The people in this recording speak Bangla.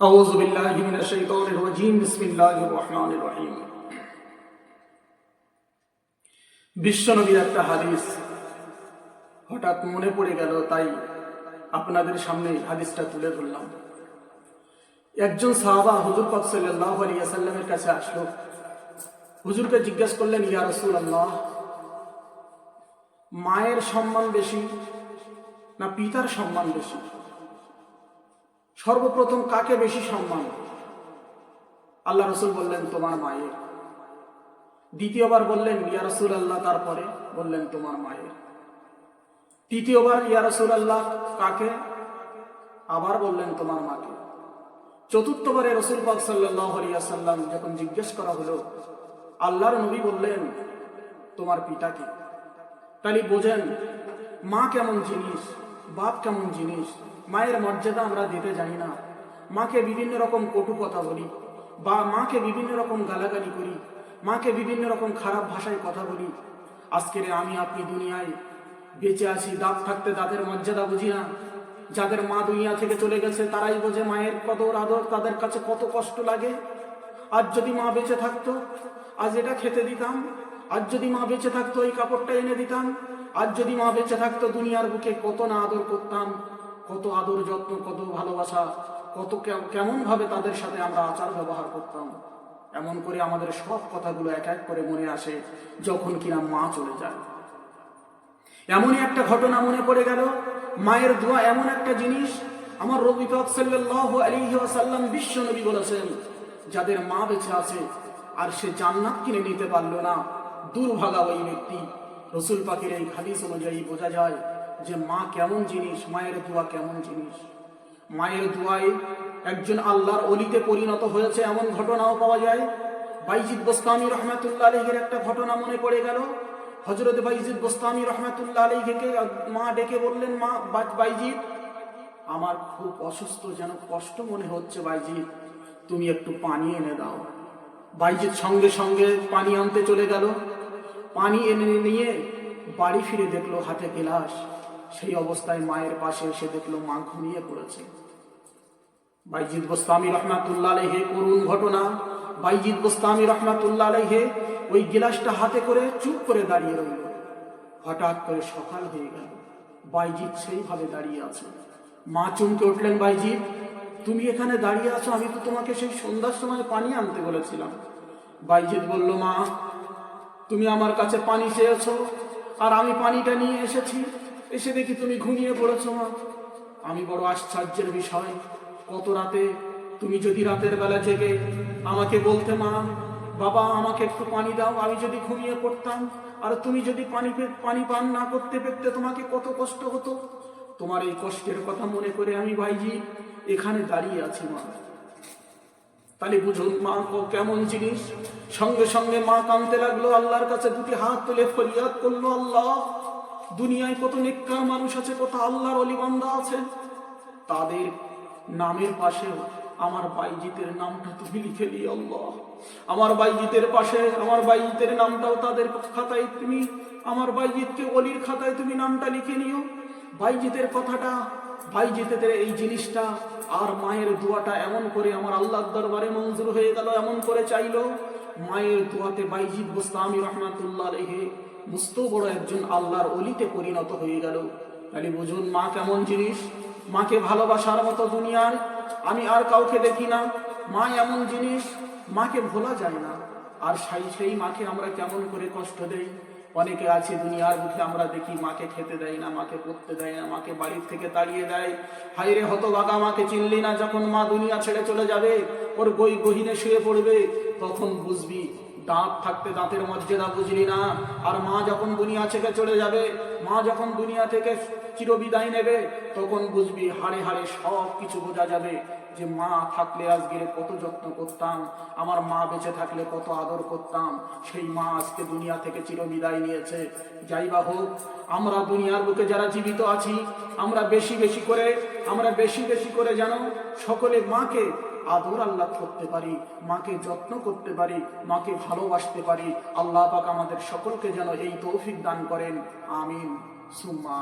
أعوذ بالله من الشيطان الرجيم بسم الله الرحمن الرحيم বিশ্বনবীর একটা হাদিস হঠাৎ মনে পড়ে গেল তাই আপনাদের সামনে হাদিসটা তুলে ধরলাম একজন সাহাবা হুজুর পাক সাল্লাল্লাহু আলাইহি ওয়াসাল্লামের কাছে আসলো হুজুরকে জিজ্ঞেস করলেন ইয়া রাসূলুল্লাহ মায়ের সম্মান বেশি না পিতার সম্মান বেশি সর্বপ্রথম কাকে বেশি সম্মান? আল্লাহ রসুল বললেন, তোমার মায়ের। দ্বিতীয়বার বললেন, ইয়া রসুল আল্লাহ তারপরে বললেন, তোমার মায়ের। তৃতীয়বার, ইয়া রসুল আল্লাহ কাকে? আবার বললেন, তোমার মাকে। চতুর্থবারে রসুল পাক সাল্লাহ সাল্লাম যখন জিজ্ঞেস করা হলো, আল্লাহর নবী বললেন, তোমার পিতাকে তাহলে বোঝেন, মা কেমন জিনিস, বাপ কেমন জিনিস মায়ের মর্যাদা আমরা দিতে জানি না। মাকে বিভিন্ন রকম কটু কথা বলি বা মাকে বিভিন্ন রকম গালাগালি করি, মাকে বিভিন্ন রকম খারাপ ভাষায় কথা বলি। আজকের আমি আপনি দুনিয়ায় বেঁচে আছি, দাঁত থাকতে দাঁতের মর্যাদা বুঝি না। যাদের মা দুনিয়া থেকে চলে গেছে, তারাই বোঝে মায়ের কদর আদর, তাদের কাছে কত কষ্ট লাগে। আজ যদি মা বেঁচে থাকতো, আজ এটা খেতে দিতাম। আজ যদি মা বেঁচে থাকতো, এই কাপড়টা এনে দিতাম। আজ যদি মা বেঁচে থাকতো, দুনিয়ার বুকে কত না আদর করতাম। কত আদর যত্ন, কত ভালোবাসা, কত কেমন ভাবে তাদের সাথে আমরা আচার ব্যবহার করতাম। এমন করে আমাদের সব কথাগুলো এক এক করে মনে আসে যখন কিনা মা চলে যায়। এমনই একটা ঘটনা মনে পড়ে গেল। মায়ের দোয়া এমন একটা জিনিস, আমার রবি ওয়াসাল্লাম বিশ্ব নবী বলেছেন, যাদের মা বেঁচে আছে আর সে জান্নাত কিনে নিতে পারল না, দুর্ভাগা ওই ব্যক্তি। রসুল পাখির এই হাদিস অনুযায়ী বোঝা যায় যে মা কেমন জিনিস, মায়ের দোয়া কেমন জিনিস? মায়ের দোয়ায় একজন আল্লাহর অলিতে পরিণত হয়েছে এমন ঘটনাও পাওয়া যায়। বাইজিদ বোস্তামি রহমাতুল্লাহ আলহের একটা ঘটনা মনে পড়ে গেল। হজরত বাইজিদ বোস্তামি রহমাতুল্লাহ আলহীকে মা ডেকে বললেন, মা বাইজিদ, আমার খুব অসুস্থ, যেন কষ্ট মনে হচ্ছে বাইজিদ, তুমি একটু পানি এনে দাও। বাইজিদ সঙ্গে সঙ্গে পানি আনতে চলে গেল। পানি এনে নিয়ে বাড়ি ফিরে দেখল হাতে গেলাস। সেই অবস্থায় মায়ের পাশে এসে দেখল মা ঘুমিয়ে পড়েছে। বাইজিদ গোস্তামি রহমাতুল্লাহ আলহে করুণ ঘটনা। বাইজিদ গোস্তামি রহমাতুল্লাহ আলহে ওই গিলাসটা হাতে করে চুপ করে দাঁড়িয়ে রইল। হঠাৎ করে সকাল হয়ে গেল। বাইজিৎ সেইভাবে দাঁড়িয়ে আছে। মা চমকে উঠলেন বাইজিৎ তুমি এখানে দাঁড়িয়ে আছো, আমি তো তোমাকে সেই সন্ধ্যার সময় পানি আনতে বলেছিলাম। বাইজিৎ বলল, মা, তুমি আমার কাছে পানি চেয়েছো, আর আমি পানিটা নিয়ে এসেছি। এসে দেখি তুমি ঘুমিয়ে পড়েছো, মা। আমি বড় আশ্চর্যের বিষয়। কত রাতে তুমি যদি রাতের বেলা জেগে আমাকে বলতে, মা, বাবা, আমাকে একটু পানি দাও, আমি যদি ঘুমিয়ে পড়তাম, আর তুমি যদি পানি পানি পান না করতে পেতে তোমাকে কত কষ্ট হতো? তোমার এই কষ্টের কথা মনে করে আমি ভাইজি এখানে দাঁড়িয়ে আছি, মা। তাহলে বুঝুন, মা, ও কেমন জিনিস। সঙ্গে সঙ্গে মা কানতে লাগল, আল্লাহর কাছে দুটি হাত তুলে ফরিয়াদ করল, আল্লাহ। দুনিয়ায় কত নিকার মানুষ আছে, কত আল্লাহর অলিবান্ধা আছে। তাদের নামের পাশে আমার বাইজিতের নামটা তুমি লিখে দিও আল্লাহ। আমার বাইজিতের পাশে, আমার বাইজিতের নামটাও তাদের খাতায় তুমি, আমার বাইজিতকে অলির খাতায় তুমি নামটা লিখে নিও। বাইজিতের কথাটা ভাইজিতেদের এই জিনিসটা আর মায়ের দোয়াটা এমন করে আমার আল্লাহর দরবারে মঞ্জুর হয়ে গেল, এমন করে চাইলো। মায়ের দোয়াতে বাইজিদ গোস্তামি রহমাতুল্লাহ রেহে মুস্ত বড় একজন আল্লাহর অলিতে পরিণত হয়ে গেল। তাহলে বুঝুন মা কেমন জিনিস? মাকে ভালোবাসার মতো দুনিয়ার আমি আর কাউকে দেখি না। মা এমন জিনিস, মাকে ভোলা যায় না। আর সেই সেই মাকে আমরা কেমন করে কষ্ট দেই? অনেকে আছে দুনিয়ার মুখে, আমরা দেখি মাকে খেতে দেয় না, মাকে পড়তে দেয় না, মাকে বাড়ির থেকে তাড়িয়ে দেয়। হাইরে হতবাগা মাকে চিনলি না যখন মা দুনিয়া ছেড়ে চলে যাবে? ওর বই গহিনে শুয়ে পড়বে। তখন বুঝবি দাঁত থাকতে দাঁতের মর্যাদা বুঝলি না? আর মা যখন দুনিয়া থেকে চলে যাবে, মা যখন দুনিয়া থেকে চিরবিদায় নেবে, তখন বুঝবি হাড়ে হাড়ে সব কিছু বোঝা যাবে যে মা থাকলে আজকে কত যত্ন করতাম, আমার মা বেঁচে থাকলে কত আদর করতাম, সেই মা আজকে দুনিয়া থেকে চিরবিদায় নিয়েছে। যাই বা হোক, আমরা দুনিয়ার বুকে যারা জীবিত আছি, আমরা বেশি বেশি করে, আমরা বেশি বেশি করে যেন সকলে মাকে আদর আল্লাহ করতে পারি, মাকে যত্ন করতে পারি, মাকে ভালোবাসতে পারি। আল্লাহ পাক আমাদের সকলকে যেন এই তৌফিক দান করেন। আমিন। সুম্মা